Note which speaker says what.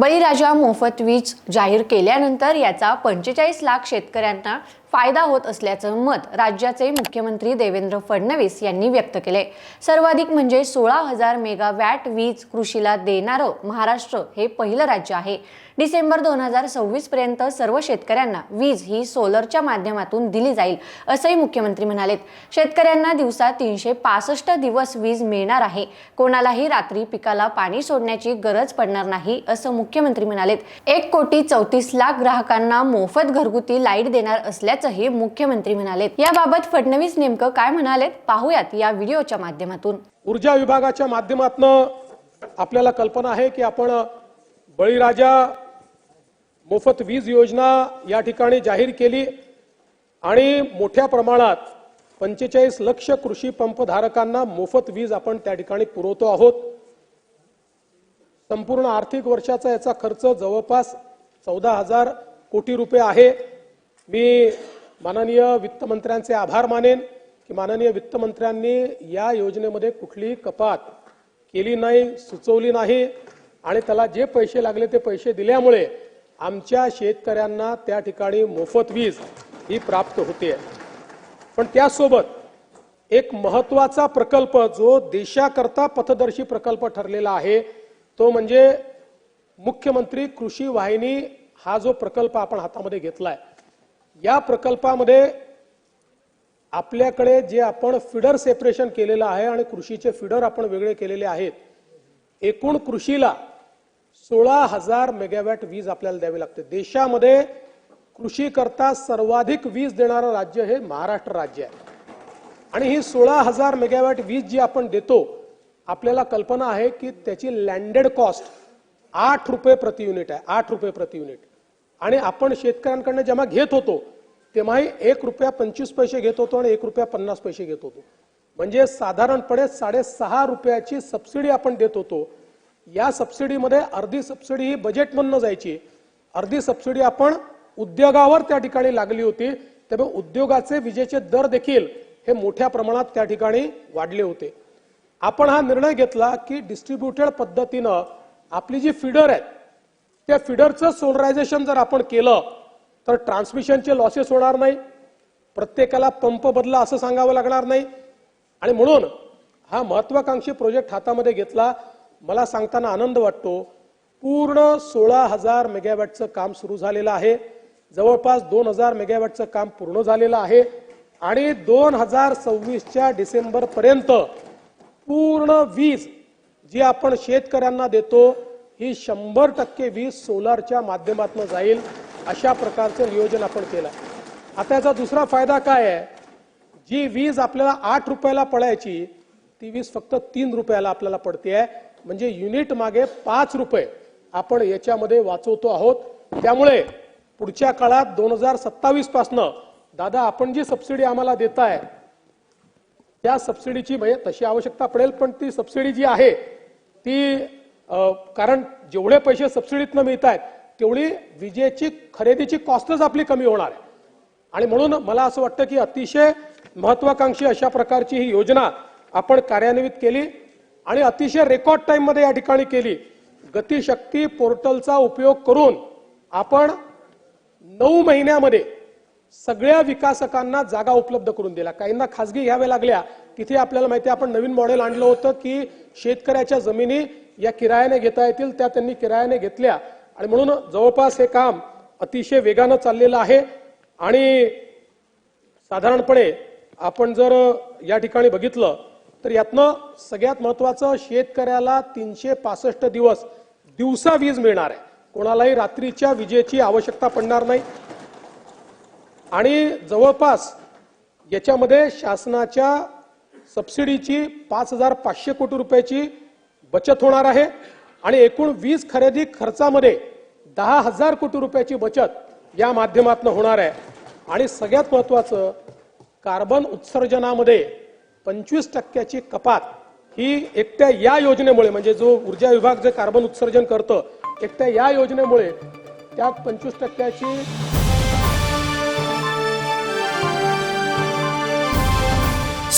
Speaker 1: बळीराजा मोफत वीज जाहीर केल्यानंतर याचा पंचेचाळीस लाख शेतकऱ्यांना फायदा होत असल्याचं मत राज्याचे मुख्यमंत्री देवेंद्र फडणवीस यांनी व्यक्त केले. सर्वाधिक म्हणजे सोळा हजार मेगावॅट वीज कृषीला देणारं महाराष्ट्र हे पहिलं राज्य आहे. डिसेंबर दोन हजार सव्वीस पर्यंत सर्व शेतकऱ्यांना वीज ही सोलरच्या माध्यमातून दिली जाईल असंही मुख्यमंत्री म्हणालेत. शेतकऱ्यांना दिवसा तीनशे पासष्ट दिवस वीज मिळणार आहे. कोणालाही रात्री पिकाला पाणी सोडण्याची गरज पडणार नाही असं मुख्यमंत्री म्हणालेत. एक कोटी चौतीस लाख ग्राहकांना मोफत घरगुती लाइट देणार असल्याचंही मुख्यमंत्री म्हणाले याबाबत फडणवीस नेमकं काय म्हणालेत पाहूयात या व्हिडिओच्या माध्यमातून.
Speaker 2: ऊर्जा विभागाच्या माध्यमातून आपल्याला कल्पना आहे की आपण बळीराजा मोफत वीज योजना या ठिकाणी जाहीर केली आणि मोठ्या प्रमाणात पंचेचाळीस लक्ष कृषी पंप धारकांना मोफत वीज आपण त्या ठिकाणी पुरवतो आहोत. संपूर्ण आर्थिक वर्षाचा याचा खर्च जवळपास चौदा हजार कोटी रुपये आहे. मी माननीय वित्तमंत्र्यांचे आभार मानेन की माननीय वित्तमंत्र्यांनी या योजनेमध्ये कुठलीही कपात केली नाही सुचवली नाही आणि त्याला जे पैसे लागले ते पैसे दिल्यामुळे आमच्या शेतकऱ्यांना त्या ठिकाणी मोफत वीज ही प्राप्त होते. पण त्यासोबत एक महत्त्वाचा प्रकल्प जो देशाकरता पथदर्शी प्रकल्प ठरलेला आहे तो म्हणजे मुख्यमंत्री कृषी वाहिनी हा जो प्रकल्प आपण हातामध्ये घेतलाय. या प्रकल्पामध्ये आपल्याकडे जे आपण फिडर सेपरेशन केलेलं आहे आणि कृषीचे फिडर आपण वेगळे केलेले आहेत एकूण कृषीला सोळा हजार मेगावॅट वीज आपल्याला द्यावी लागते. देशामध्ये कृषी करता सर्वाधिक वीज देणारं राज्य हे महाराष्ट्र राज्य आहे. आणि ही सोळा हजार मेगावॅट वीज जी आपण देतो आपल्याला कल्पना आहे की त्याची लँडेड कॉस्ट आठ रुपये प्रति युनिट आहे आठ रुपये प्रति युनिट आणि आपण शेतकऱ्यांकडनं जेव्हा घेत होतो तेव्हाही एक रुपया पंचवीस पैसे घेत होतो आणि एक रुपया पन्नास पैसे घेत होतो. म्हणजे साधारणपणे साडेसहा रुपयाची सबसिडी आपण देत होतो. या सबसिडीमध्ये अर्धी सबसिडी ही बजेटमधनं जायची. अर्धी सबसिडी आपण उद्योगावर त्या ठिकाणी लागली होती. त्यामुळे उद्योगाचे विजेचे दर देखील हे मोठ्या प्रमाणात त्या ठिकाणी वाढले होते. आपण हा निर्णय घेतला की डिस्ट्रीब्युटेड पद्धतीनं आपली जी फिडर आहेत त्या फिडरचं सोलरायझेशन जर आपण केलं तर ट्रान्समिशनचे लॉसेस होणार नाही. प्रत्येकाला पंप बदला असं सांगावं लागणार नाही. आणि म्हणून हा महत्वाकांक्षी प्रोजेक्ट हातामध्ये घेतला मला सांगताना आनंद वाटतो. पूर्ण सोळा हजार मेगावॅटचं काम सुरू झालेलं आहे. जवळपास दोन हजार मेगावॅटचं काम पूर्ण झालेलं आहे. आणि दोन हजार सव्वीसच्या डिसेंबरपर्यंत पूर्ण वीज जी आपण शेतकऱ्यांना देतो ही शंभर टक्के वीज सोलारच्या माध्यमातून जाईल अशा प्रकारचं नियोजन आपण केलं. आता याचा दुसरा फायदा काय आहे? जी वीज आपल्याला आठ रुपयाला पडायची ती वीज फक्त तीन रुपयाला आपल्याला पडते आहे म्हणजे युनिट मागे पाच रुपये आपण याच्यामध्ये वाचवतो आहोत. त्यामुळे पुढच्या काळात दोन हजार सत्तावीस पासनं दादा आपण जी सबसिडी आम्हाला देताय त्या सबसिडीची म्हणजे तशी आवश्यकता पडेल पण ती सबसिडी जी आहे ती कारण जेवढे पैसे सबसिडीतनं मिळत आहेत तेवढी विजेची खरेदीची कॉस्टच आपली कमी होणार आहे. आणि म्हणून मला असं वाटतं की अतिशय महत्वाकांक्षी अशा प्रकारची ही योजना आपण कार्यान्वित केली आणि अतिशय रेकॉर्ड टाइममध्ये या ठिकाणी केली. गतिशक्ती पोर्टलचा उपयोग करून आपण नऊ महिन्यामध्ये सगळ्या विकासकांना जागा उपलब्ध करून दिल्या. काहींना खासगी घ्याव्या लागल्या तिथे आपल्याला माहिती आहे आपण नवीन मॉडेल आणलं होतं की शेतकऱ्याच्या जमिनी या किरायाने घेता येतील त्या त्यांनी किरायाने घेतल्या. आणि म्हणून जवळपास हे काम अतिशय वेगानं चाललेलं आहे. आणि साधारणपणे आपण जर या ठिकाणी बघितलं तर यातनं सगळ्यात महत्वाचं शेतकऱ्याला तीनशे पासष्ट दिवस दिवसा वीज मिळणार आहे. कोणालाही रात्रीच्या विजेची आवश्यकता पडणार नाही. आणि जवळपास याच्यामध्ये शासनाच्या सबसिडीची पाच हजार पाचशे कोटी रुपयाची बचत होणार आहे. आणि एकूण वीज खरेदी खर्चामध्ये दहा हजार कोटी रुपयाची बचत या माध्यमातून होणार आहे. आणि सगळ्यात महत्वाचं कार्बन उत्सर्जनामध्ये पंचवीस टक्क्याची कपात ही एकट्या या योजनेमुळे म्हणजे जो ऊर्जा विभाग जे कार्बन उत्सर्जन करतं एकट्या या योजनेमुळे त्यात पंचवीस टक्क्याची